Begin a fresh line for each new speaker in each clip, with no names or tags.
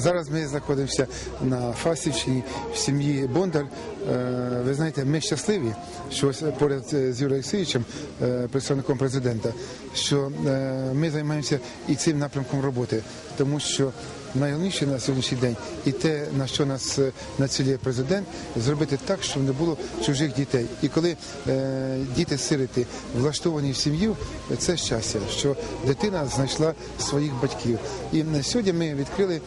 Зараз ми знаходимося на Фасівщині в сім'ї Бондар. Е, Ви знаєте, ми щасливі, що поряд з Юрієм Олексійовичем, е, представником президента, що е, ми займаємося і цим напрямком роботи, тому що найголовніше на сьогоднішній день і те, на що нас е, націлює президент, зробити так, щоб не було чужих дітей. І коли е, діти-сироти влаштовані в сім'ю, це щастя, що дитина знайшла своїх батьків. І на сьогодні ми відкрили.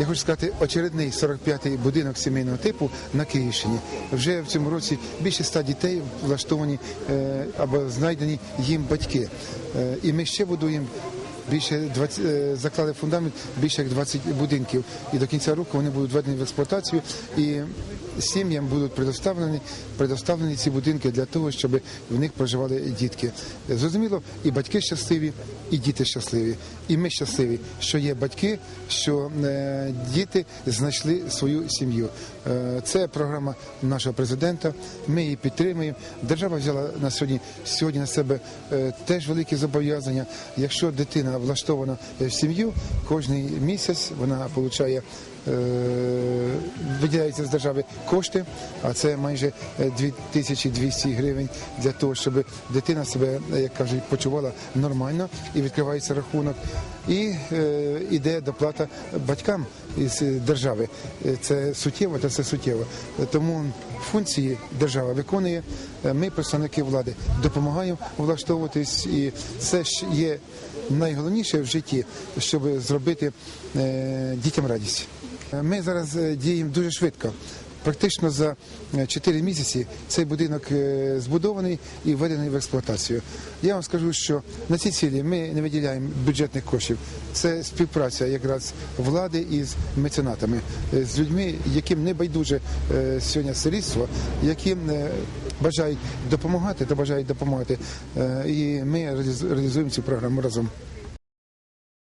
Я хочу сказати, очередний 45-й будинок сімейного типу на Київщині. Вже в цьому році більше ста дітей влаштовані е, або знайдені їм батьки. Е, і ми ще будуємо більше 20, е, заклали фундамент більше як 20 будинків. І до кінця року вони будуть введені в експлуатацію. І сім'ям будуть предоставлені, предоставлені ці будинки для того, щоб в них проживали дітки. Зрозуміло, і батьки щасливі, і діти щасливі. І ми щасливі, що є батьки, що е, діти знайшли свою сім'ю. Е, це програма нашого президента. Ми її підтримуємо. Держава взяла на сьогодні сьогодні на себе е, теж великі зобов'язання. Якщо дитина влаштована в сім'ю, кожний місяць вона отримує виділяються з держави кошти, а це майже е, 2200 гривень для того, щоб дитина себе, е, як кажуть, почувала нормально і відкривається рахунок. І е, іде доплата батькам із е, держави. Е, Це суттєво, та це суттєво. Е, Тому функції держава виконує. Е, Ми, представники влади, допомагаємо влаштовуватись, і це ж є найголовніше в житті, щоб зробити е, дітям радість. Ми зараз е, діємо дуже швидко. Практично за 4 місяці цей будинок е, збудований і введений в експлуатацію. Я вам скажу, що на ці цілі ми не виділяємо бюджетних коштів. Це співпраця якраз влади із меценатами, е, з людьми, яким не байдуже е, сьогодні сирітство, яким е, бажають допомагати та бажають допомагати. Е, І ми реалізуємо цю програму разом.